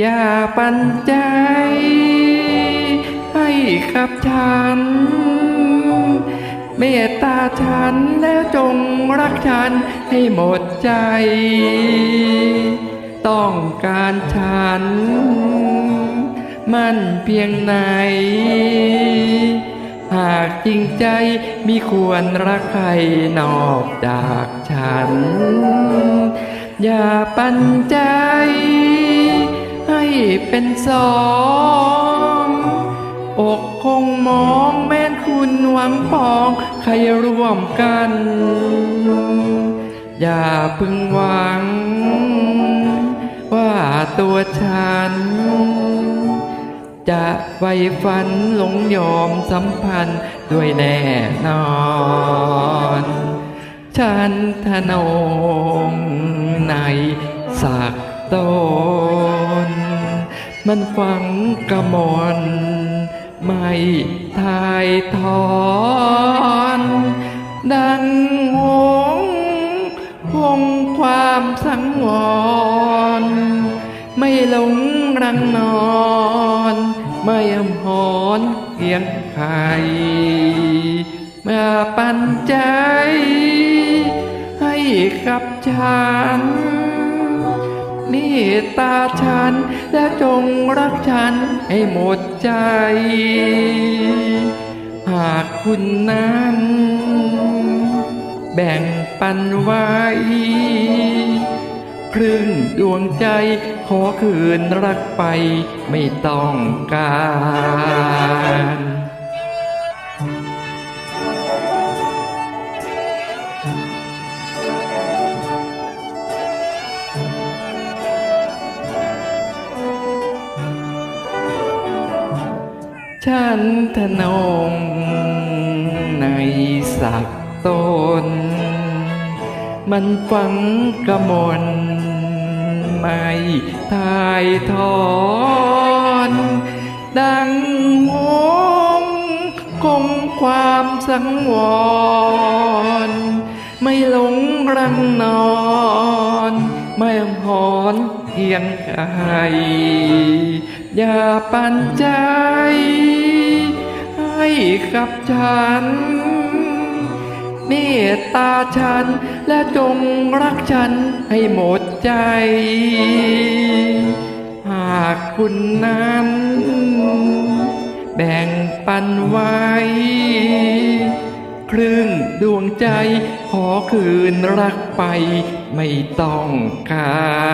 อย่าปันใจ ให้กับฉัน เมตตาฉันแล้วจงรักฉันให้หมดใจ ต้องการฉัน มันเพียงไหน หากจริงใจมีควรรักใครนอกจากฉัน อย่าปันใจ เป็นสองอกคงมองแม้นคุณหวังปองใครร่วมกัน อย่าพึงหวัง ว่าตัวฉัน จะไฟฝันหลงยอมสัมพันธ์ด้วยแน่นอนฉันทนงในสักตน มันฝังกระมอน ไม่ทายทอน ดังหงคงความสังวร ไม่หลงรังนอน ไม่อำหอนเกียงไข่มาปันใจ ให้กับฉัน นี่ตาฉัน และจงรักฉันให้หมดใจ หากคุณนั้น แบ่งปันไว้ครึ่งดวงใจขอคืนรักไปไม่ต้องการ ฉันทนงในสักตน มันฝังกระมนไม่ทายทอนดังหงคงความสังวร ไม่หลงรังนอน ไม่หอนเพียงใครอย่าปันใจ ให้กับฉัน เมตตาฉันและจงรักฉันให้หมดใจ หากคุณนั้น แบ่งปันไว้ ครึ่งดวงใจขอคืนรักไปไม่ต้องการ